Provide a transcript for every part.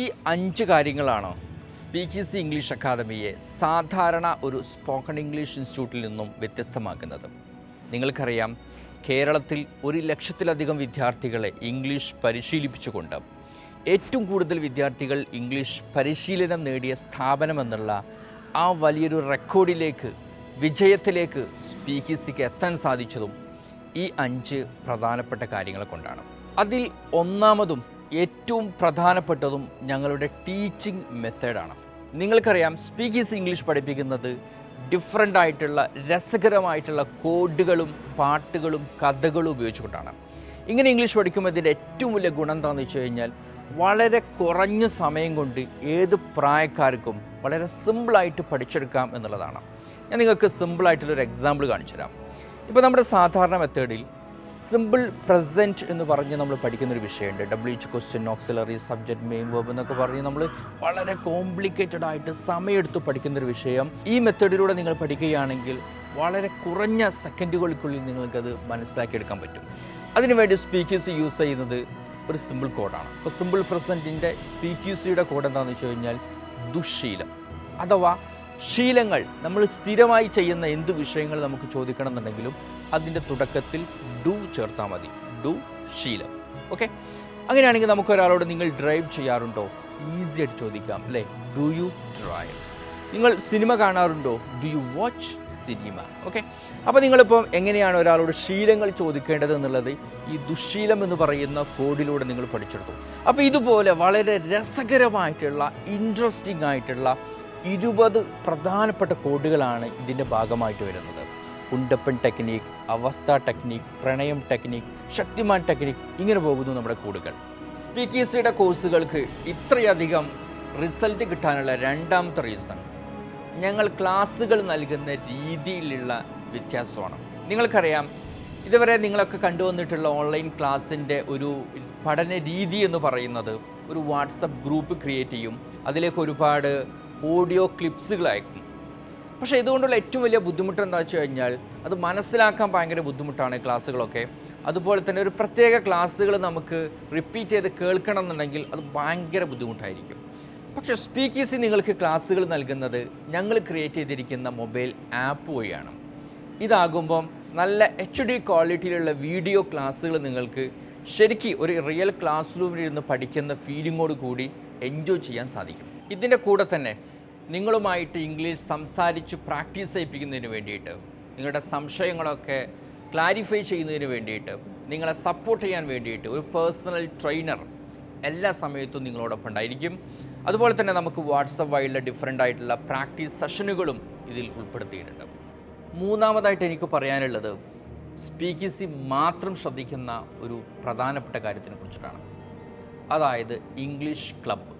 ഈ അഞ്ച് കാര്യങ്ങളാണ്? സ്പീക്ക് ദി ഇംഗ്ലീഷ് അക്കാദമിയെ സാധാരണ ഒരു സ്പോക്കൺ ഇംഗ്ലീഷ് ഇൻസ്റ്റിറ്റ്യൂട്ടിൽ നിന്നും വ്യത്യസ്തമാക്കുന്നത്. നിങ്ങൾക്കറിയാം കേരളത്തിൽ ഒരു ലക്ഷത്തിലധികം വിദ്യാർത്ഥികളെ ഇംഗ്ലീഷ് പരിശീലിപ്പിച്ചുകൊണ്ട് ഏറ്റവും കൂടുതൽ വിദ്യാർത്ഥികൾ ഇംഗ്ലീഷ് പരിശീലനം നേടിയ സ്ഥാപനമെന്നുള്ള ആ വലിയൊരു റെക്കോർഡിലേക്ക് വിജയത്തിലേക്ക് സ്പീക്ക് ഈസിക്ക് എത്താൻ സാധിച്ചതും ഈ അഞ്ച് പ്രധാനപ്പെട്ട കാര്യങ്ങൾ കൊണ്ടാണ്. അതിൽ ഒന്നാമതും ഏറ്റവും പ്രധാനപ്പെട്ടതും ഞങ്ങളുടെ ടീച്ചിങ് മെത്തേഡാണ് നിങ്ങൾക്കറിയാം സ്പീക്ക് ഈസ് ഇംഗ്ലീഷ് പഠിപ്പിക്കുന്നത് ഡിഫറെന്റ് ആയിട്ടുള്ള രസകരമായിട്ടുള്ള കോഡുകളും പാട്ടുകളും കഥകളും ഉപയോഗിച്ചുകൊണ്ടാണ്. ഇങ്ങനെ ഇംഗ്ലീഷ് പഠിക്കുമ്പോൾ ഏറ്റവും വലിയ ഗുണം എന്താണെന്ന് വെച്ച് കഴിഞ്ഞാൽ വളരെ കുറഞ്ഞ സമയം കൊണ്ട് ഏത് പ്രായക്കാർക്കും വളരെ സിമ്പിളായിട്ട് പഠിച്ചെടുക്കാം എന്നുള്ളതാണ്. ഞാൻ നിങ്ങൾക്ക് സിമ്പിളായിട്ടുള്ളൊരു എക്സാമ്പിൾ കാണിച്ചു തരാം ഇപ്പോൾ നമ്മുടെ സാധാരണ മെത്തേഡിൽ സിമ്പിൾ പ്രസന്റ് എന്ന് പറഞ്ഞ് നമ്മൾ പഠിക്കുന്നൊരു വിഷയമുണ്ട്. W H question auxiliary subject main verb എന്നൊക്കെ പറഞ്ഞ് നമ്മൾ വളരെ കോംപ്ലിക്കേറ്റഡ് ആയിട്ട് സമയമെടുത്ത് പഠിക്കുന്നൊരു വിഷയം. ഈ മെത്തേഡിലൂടെ നിങ്ങൾ പഠിക്കുകയാണെങ്കിൽ വളരെ കുറഞ്ഞ സെക്കൻഡുകൾക്കുള്ളിൽ നിങ്ങൾക്കത് മനസ്സിലാക്കിയെടുക്കാൻ പറ്റും. അതിനുവേണ്ടി സ്പീക്കേഴ്സ് യൂസ് ചെയ്യുന്നത് ഒരു സിമ്പിൾ കോഡാണ് ഇപ്പോൾ സിമ്പിൾ പ്രസന്റിന്റെ സ്പീക്കേഴ്സിയുടെ കോഡ് എന്താണെന്ന് വെച്ച് കഴിഞ്ഞാൽ ദുശീലം. അഥവാ ശീലങ്ങൾ. നമ്മൾ സ്ഥിരമായി ചെയ്യുന്ന എന്ത് വിഷയങ്ങൾ നമുക്ക് ചോദിക്കണം എന്നുണ്ടെങ്കിലും അതിന്റെ തുടക്കത്തിൽ ഡു ചേർത്താൽ മതി. ഡു ശീലം ഓക്കെ അങ്ങനെയാണെങ്കിൽ നമുക്ക് ഒരാളോട് നിങ്ങൾ ഡ്രൈവ് ചെയ്യാറുണ്ടോ? ഈസി ആയിട്ട് ചോദിക്കാം അല്ലേ? ഡു യു ഡ്രൈവ് നിങ്ങൾ സിനിമ കാണാറുണ്ടോ? Do you watch cinema okay അപ്പോൾ നിങ്ങളിപ്പോൾ എങ്ങനെയാണ് ഒരാളോട് ശീലങ്ങൾ ചോദിക്കേണ്ടത് എന്നുള്ളത്? ഈ ദുശീലം എന്ന് പറയുന്ന കോഡിലൂടെ നിങ്ങൾ പഠിച്ചെടുത്തു. അപ്പോൾ ഇതുപോലെ വളരെ രസകരമായിട്ടുള്ള ഇൻട്രസ്റ്റിംഗ് ആയിട്ടുള്ള ഇരുപത് പ്രധാനപ്പെട്ട കോഡുകളാണ് ഇതിന്റെ ഭാഗമായിട്ട് വരുന്നത്. കുണ്ടപ്പൻ ടെക്നീക്ക് അവസ്ഥ ടെക്നീക്ക് പ്രണയം ടെക്നീക്ക് ശക്തിമാൻ ടെക്നീക്ക് ഇങ്ങനെ പോകുന്നു നമ്മുടെ കൂടുകൾ. സ്പീക്കീസിയുടെ കോഴ്സുകൾക്ക് ഇത്രയധികം റിസൾട്ട് കിട്ടാനുള്ള രണ്ടാമത്തെ റീസൺ ഞങ്ങൾ ക്ലാസ്സുകൾ നൽകുന്ന രീതിയിലുള്ള വ്യത്യാസമാണ്. നിങ്ങൾക്കറിയാം ഇതുവരെ നിങ്ങളൊക്കെ കണ്ടുവന്നിട്ടുള്ള ഓൺലൈൻ ക്ലാസ്സിന്റെ ഒരു പഠന രീതി എന്ന് പറയുന്നത് ഒരു വാട്സപ്പ് ഗ്രൂപ്പ് ക്രിയേറ്റ് ചെയ്യും. അതിലേക്ക് ഒരുപാട് ഓഡിയോ ക്ലിപ്സുകൾ അയക്കും പക്ഷേ ഇതുകൊണ്ടുള്ള ഏറ്റവും വലിയ ബുദ്ധിമുട്ട് എന്താ വെച്ച് കഴിഞ്ഞാൽ അത് മനസ്സിലാക്കാൻ ഭയങ്കര ബുദ്ധിമുട്ടാണ് ക്ലാസ്സുകളൊക്കെ. അതുപോലെ തന്നെ ഒരു പ്രത്യേക ക്ലാസ്സുകൾ നമുക്ക് റിപ്പീറ്റ് ചെയ്ത് കേൾക്കണം എന്നുണ്ടെങ്കിൽ അത് ഭയങ്കര ബുദ്ധിമുട്ടായിരിക്കും. പക്ഷേ സ്പീക്കേഴ്സ് നിങ്ങൾക്ക് ക്ലാസ്സുകൾ നൽകുന്നത് ഞങ്ങൾ ക്രിയേറ്റ് ചെയ്തിരിക്കുന്ന മൊബൈൽ ആപ്പ് വഴിയാണ്. ഇതാകുമ്പം നല്ല എച്ച് ഡി ക്വാളിറ്റിയിലുള്ള വീഡിയോ ക്ലാസ്സുകൾ നിങ്ങൾക്ക് ശരിക്കും ഒരു റിയൽ ക്ലാസ് റൂമിലിരുന്ന് പഠിക്കുന്ന ഫീലിങ്ങോട് കൂടി എൻജോയ് ചെയ്യാൻ സാധിക്കും. ഇതിന്റെ കൂടെ തന്നെ നിങ്ങളുമായിട്ട് ഇംഗ്ലീഷ് സംസാരിച്ച് പ്രാക്ടീസ് ചെയ്യിപ്പിക്കുന്നതിന് വേണ്ടിയിട്ട് നിങ്ങളുടെ സംശയങ്ങളൊക്കെ ക്ലാരിഫൈ ചെയ്യുന്നതിന് വേണ്ടിയിട്ട് നിങ്ങളെ സപ്പോർട്ട് ചെയ്യാൻ വേണ്ടിയിട്ട് ഒരു പേഴ്സണൽ ട്രെയിനർ എല്ലാ സമയത്തും നിങ്ങളോടൊപ്പം ഉണ്ടായിരിക്കും. അതുപോലെ തന്നെ നമുക്ക് വാട്സപ്പ് വഴിയുള്ള ഡിഫറെന്റ് ആയിട്ടുള്ള പ്രാക്ടീസ് സെഷനുകളും ഇതിൽ ഉൾപ്പെടുത്തിയിട്ടുണ്ട്. മൂന്നാമതായിട്ട് എനിക്ക് പറയാനുള്ളത് സ്പീക്കിസി മാത്രം ശ്രദ്ധിക്കുന്ന ഒരു പ്രധാനപ്പെട്ട കാര്യത്തിനെ കുറിച്ചിട്ടാണ്. അതായത് ഇംഗ്ലീഷ് ക്ലബ്ബ്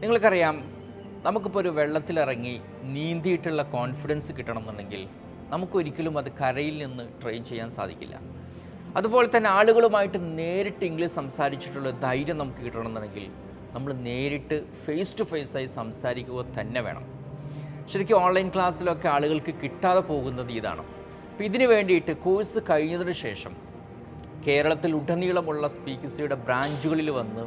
നിങ്ങൾക്കറിയാം നമുക്കിപ്പോൾ ഒരു വെള്ളത്തിലിറങ്ങി നീന്തിയിട്ടുള്ള കോൺഫിഡൻസ് കിട്ടണമെന്നുണ്ടെങ്കിൽ നമുക്കൊരിക്കലും അത് കരയിൽ നിന്ന് ട്രെയിൻ ചെയ്യാൻ സാധിക്കില്ല. അതുപോലെ തന്നെ ആളുകളുമായിട്ട് നേരിട്ട് ഇംഗ്ലീഷ് സംസാരിച്ചിട്ടുള്ള ധൈര്യം നമുക്ക് കിട്ടണമെന്നുണ്ടെങ്കിൽ നമ്മൾ നേരിട്ട് ഫേസ് ടു ഫേസ് ആയി സംസാരിക്കുക തന്നെ വേണം. ശരിക്കും ഓൺലൈൻ ക്ലാസ്സിലൊക്കെ ആളുകൾക്ക് കിട്ടാതെ പോകുന്നത് ഇതാണ്. അപ്പോൾ ഇതിന് വേണ്ടിയിട്ട് കോഴ്സ് കഴിഞ്ഞതിന് ശേഷം കേരളത്തിൽ ഉടനീളമുള്ള സ്പീക്കേഴ്സിയുടെ ബ്രാഞ്ചുകളിൽ വന്ന്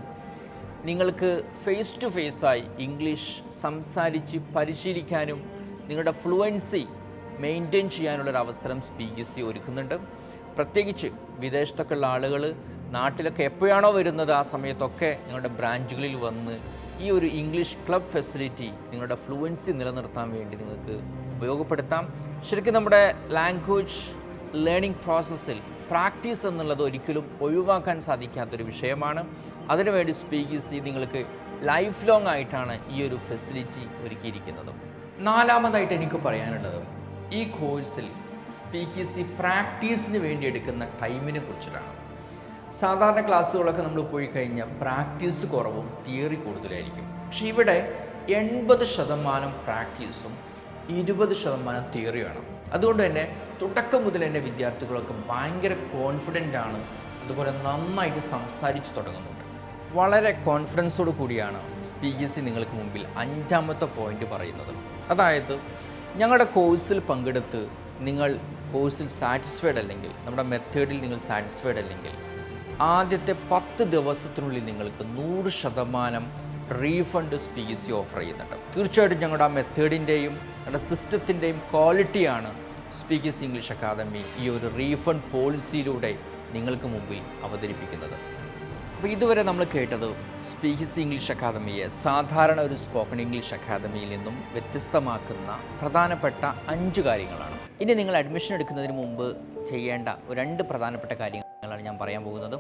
നിങ്ങൾക്ക് ഫേസ് ടു ഫേസായി ഇംഗ്ലീഷ് സംസാരിച്ച് പരിശീലിക്കാനും നിങ്ങളുടെ ഫ്ലുവൻസി മെയിന്റെയിൻ ചെയ്യാനുള്ളൊരു അവസരം സ്പീക്കേഴ്സി ഒരുക്കുന്നുണ്ട്. പ്രത്യേകിച്ച് വിദേശത്തൊക്കെ ഉള്ള ആളുകൾ നാട്ടിലൊക്കെ എപ്പോഴാണോ വരുന്നത് ആ സമയത്തൊക്കെ നിങ്ങളുടെ ബ്രാഞ്ചുകളിൽ വന്ന് ഈ ഒരു ഇംഗ്ലീഷ് ക്ലബ് ഫെസിലിറ്റി നിങ്ങളുടെ ഫ്ലുവൻസി നിലനിർത്താൻ വേണ്ടി നിങ്ങൾക്ക് ഉപയോഗപ്പെടുത്താം. ശരിക്കും നമ്മുടെ ലാംഗ്വേജ് ലേണിംഗ് പ്രോസസ്സിൽ പ്രാക്ടീസ് എന്നുള്ളത് ഒരിക്കലും ഒഴിവാക്കാൻ സാധിക്കാത്തൊരു വിഷയമാണ്. അതിനുവേണ്ടി സ്പീക്കേഴ്സ് നിങ്ങൾക്ക് ലൈഫ് ലോങ് ആയിട്ടാണ് ഈ ഒരു ഫെസിലിറ്റി ഒരുക്കിയിരിക്കുന്നത്. നാലാമതായിട്ട് എനിക്ക് പറയാനുള്ളത് ഈ കോഴ്സിൽ സ്പീക്കേഴ്സി പ്രാക്ടീസിന് വേണ്ടി എടുക്കുന്ന ടൈമിനെ കുറിച്ചിട്ടാണ്. സാധാരണ ക്ലാസ്സുകളൊക്കെ നമ്മൾ പോയി കഴിഞ്ഞാൽ പ്രാക്ടീസ് കുറവും തിയറി കൂടുതലായിരിക്കും. പക്ഷേ ഇവിടെ എൺപത് ശതമാനം പ്രാക്ടീസും ഇരുപത് ശതമാനം തിയറിയാണ് അതുകൊണ്ട് തന്നെ തുടക്കം മുതൽ എന്റെ വിദ്യാർത്ഥികളൊക്കെ ഭയങ്കര കോൺഫിഡന്റ് ആണ്. അതുപോലെ നന്നായിട്ട് സംസാരിച്ച് തുടങ്ങുന്നുണ്ട്. വളരെ കോൺഫിഡൻസോട് കൂടിയാണ് സ്പീക്കേഴ്സ് നിങ്ങൾക്ക് മുമ്പിൽ അഞ്ചാമത്തെ പോയിന്റ് പറയുന്നത്. അതായത് ഞങ്ങളുടെ കോഴ്സിൽ പങ്കെടുത്ത് നിങ്ങൾ കോഴ്സിൽ സാറ്റിസ്ഫൈഡ് അല്ലെങ്കിൽ നമ്മുടെ മെത്തേഡിൽ നിങ്ങൾ സാറ്റിസ്ഫൈഡ് അല്ലെങ്കിൽ ആദ്യത്തെ പത്ത് ദിവസത്തിനുള്ളിൽ നിങ്ങൾക്ക് നൂറ് ശതമാനം റീഫണ്ട് സ്പീക്ക് സി ഓഫർ ചെയ്യുന്നുണ്ട്. തീർച്ചയായിട്ടും ഞങ്ങളുടെ ആ മെത്തേഡിന്റെയും ഞങ്ങളുടെ സിസ്റ്റത്തിന്റെയും ക്വാളിറ്റിയാണ് സ്പീക്കേഴ്സ് ഇംഗ്ലീഷ് അക്കാദമി ഈ ഒരു റീഫണ്ട് പോളിസിയിലൂടെ നിങ്ങൾക്ക് മുമ്പിൽ അവതരിപ്പിക്കുന്നത്. അപ്പോൾ ഇതുവരെ നമ്മൾ കേട്ടത് സ്പീക്കിസ് ഇംഗ്ലീഷ് അക്കാദമിയെ സാധാരണ ഒരു സ്പോക്കൺ ഇംഗ്ലീഷ് അക്കാദമിയിൽ നിന്നും വ്യത്യസ്തമാക്കുന്ന പ്രധാനപ്പെട്ട അഞ്ച് കാര്യങ്ങളാണ്. ഇനി നിങ്ങൾ അഡ്മിഷൻ എടുക്കുന്നതിന് മുമ്പ് ചെയ്യേണ്ട രണ്ട് പ്രധാനപ്പെട്ട കാര്യങ്ങളാണ് ഞാൻ പറയാൻ പോകുന്നത്.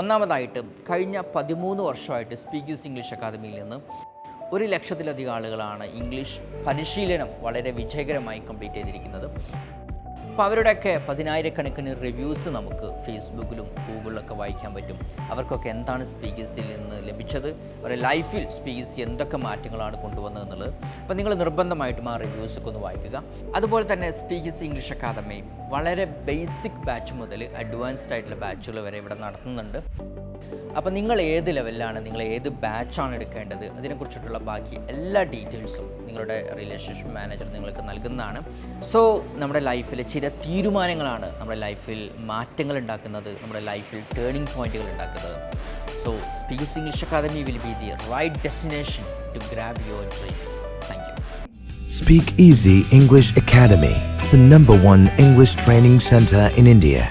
ഒന്നാമതായിട്ട് കഴിഞ്ഞ പതിമൂന്ന് വർഷമായിട്ട് സ്പീക്കേഴ്സ് ഇംഗ്ലീഷ് അക്കാദമിയിൽ നിന്ന് ഒരു ലക്ഷത്തിലധികം ആളുകളാണ് ഇംഗ്ലീഷ് പരിശീലനം വളരെ വിജയകരമായി കംപ്ലീറ്റ് ചെയ്തിരിക്കുന്നത്. അപ്പോൾ അവരുടെയൊക്കെ പതിനായിരക്കണക്കിന് റിവ്യൂസ് നമുക്ക് ഫേസ്ബുക്കിലും ഗൂഗിളിലൊക്കെ വായിക്കാൻ പറ്റും. അവർക്കൊക്കെ എന്താണ് സ്പീക്കേഴ്സിൽ നിന്ന് ലഭിച്ചത്? അവരുടെ ലൈഫിൽ സ്പീക്കേഴ്സ് എന്തൊക്കെ മാറ്റങ്ങളാണ് കൊണ്ടുവന്നത് എന്നുള്ളത്. അപ്പോൾ നിങ്ങൾ നിർബന്ധമായിട്ടും ആ റിവ്യൂസൊക്കെ ഒന്ന് വായിക്കുക. അതുപോലെ തന്നെ സ്പീക്കേഴ്സ് ഇംഗ്ലീഷ് അക്കാദമി വളരെ ബേസിക് ബാച്ച് മുതൽ അഡ്വാൻസ്ഡ് ആയിട്ടുള്ള ബാച്ചുകൾ വരെ ഇവിടെ നടത്തുന്നുണ്ട്. അപ്പോൾ നിങ്ങൾ ഏത് ലെവലിലാണ് നിങ്ങൾ ഏത് ബാച്ചാണ് എടുക്കേണ്ടത് അതിനെക്കുറിച്ചിട്ടുള്ള ബാക്കി എല്ലാ ഡീറ്റെയിൽസും നിങ്ങളുടെ റിലേഷൻഷിപ്പ് മാനേജർ നിങ്ങൾക്ക് നൽകുന്നതാണ്. സോ നമ്മുടെ ലൈഫിലെ ചില തീരുമാനങ്ങളാണ് നമ്മുടെ ലൈഫിൽ മാറ്റങ്ങൾ ഉണ്ടാക്കുന്നത് നമ്മുടെ ലൈഫിൽ ടേണിംഗ് പോയിന്റുകൾ ഉണ്ടാക്കുന്നത്. So speaks English academy will be the right destination to grab your dreams thank you Speak Easy English Academy, the number one English training center in India.